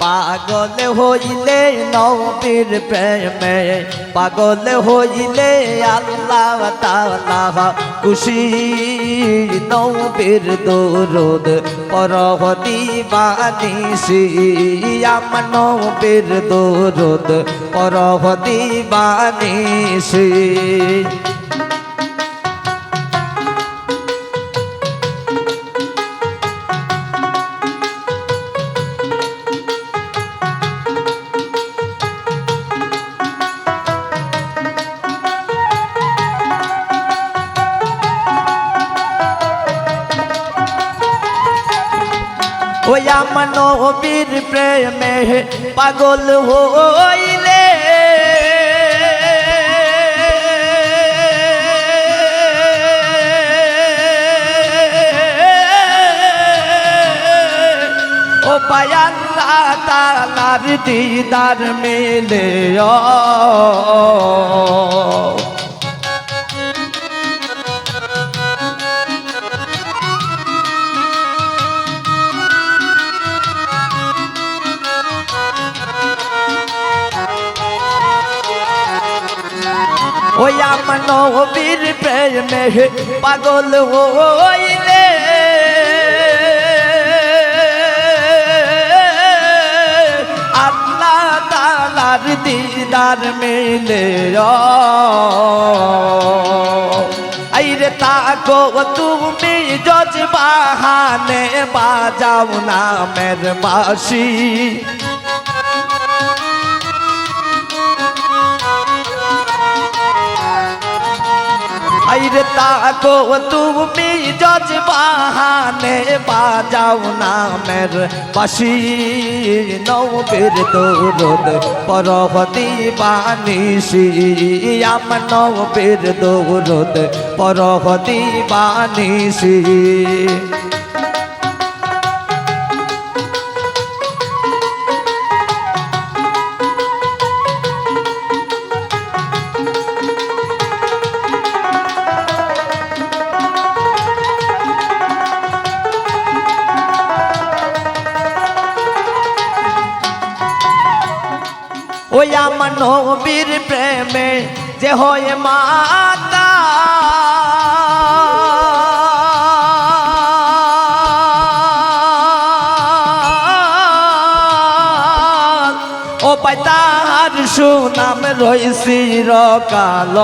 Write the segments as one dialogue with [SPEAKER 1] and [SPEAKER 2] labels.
[SPEAKER 1] পাগল হইলে নবীর প্রেমে, পাগল হইলে আল্লাহ তালা খুশি। নবীর দরুদ পরহ দিবানিসি আম নবীর দরুদ পরহ দিবানিসি ওই আমার নবীর প্রেমে পাগল হইলে ও পায়াল্লাহ তালার দিদার মেলে ওই আমার নবীর প্রেমে পাগল হইলে আল্লাহ তালার দিদার মেলে আইরে তাকো তুমি জজ বাহানে বাজাও নামের বাসি আইরে তাকো, তুমি জজ বাহানে বাজাও নামের পাশি নবের দৌরদ পরহতি বানিসি আম নবের দৌরদ পরহতি বানিসি ওই আমার নবীর প্রেমে যে হয় মাতা। ও পাই তাহার সুনাম রইছি রকাল।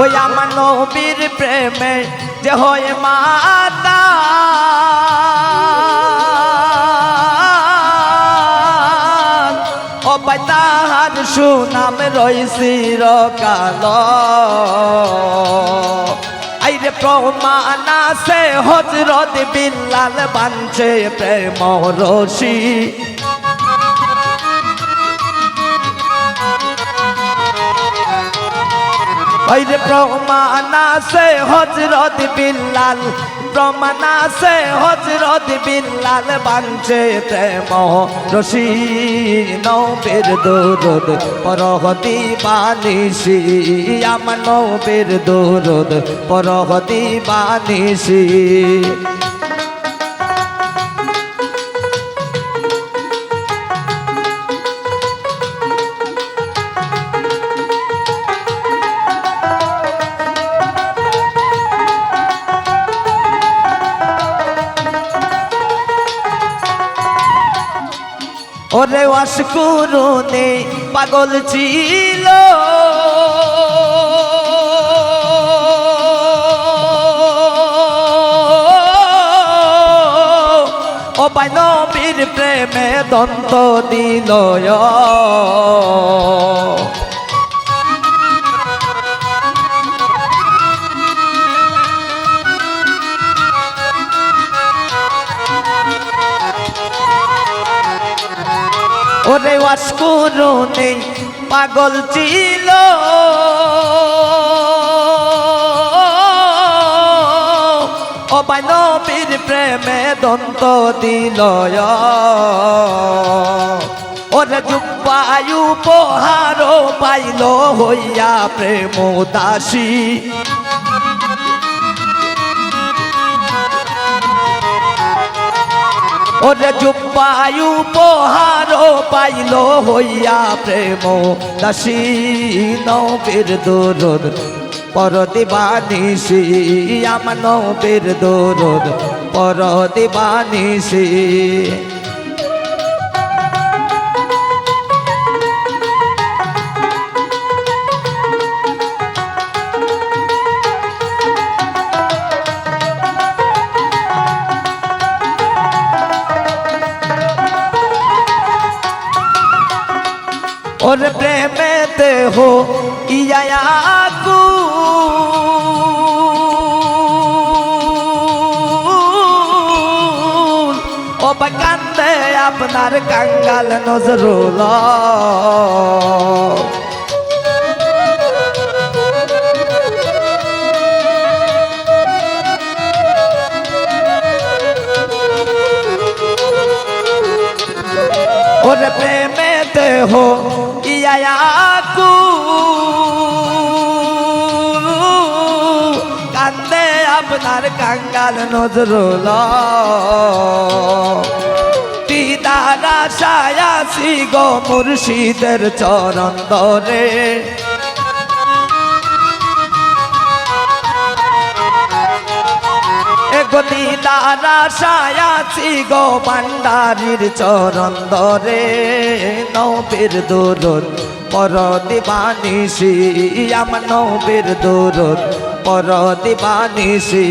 [SPEAKER 1] ওই আমার নবীর প্রেমে যে হয় মাতা। পাই তাহার সুনাম রইছি রকাল। আইরে প্রমাণ আছে হজরত বিল্লাল বাঞ্ছে প্রেম রশি। ওইরে প্রমাণ আছে হজরত বিল্লাল, প্রমাণ আছে হজরত বিল্লাল বাঞ্চে তেম রশি নৌবের দৌরদ, পরহতি বানিসি আমার নৌবের দৌরদ, পরহতি বানিসি ওরে অশকুরুনে পাগল ছিল। ও পাই নবীর প্রেমে দন্ত দিল ওরে নেই পাগল ছিল। ও নবীর প্রেমে দন্ত দিল। ওরে জুব্বায়ু পোহারো পাইল হইয়া প্রেম দাসী ওরে জুপায়ু পোহারো পাইল হইয়া প্রেম। দাসী নবীর দরদ পর দিবানিসি আমার নবীর দরদ পর দিবানিসি প্রেমেতে হো ইয়াকু ও কান্দে আপনার কাঙ্গাল নজরুল ওর প্রেমেতে হো ইয়াকু কান্দে আপনার কাঙ্গাল নজরুল। দিদারা সায়াসি গো মুর্শিদের চরণ দরে এগতি দারা সায়াসি গো ভান্ডারির চরণ দরে নবীর দূরত পর দিবানিসি আমার নবীর দূরত পর দিবানিসি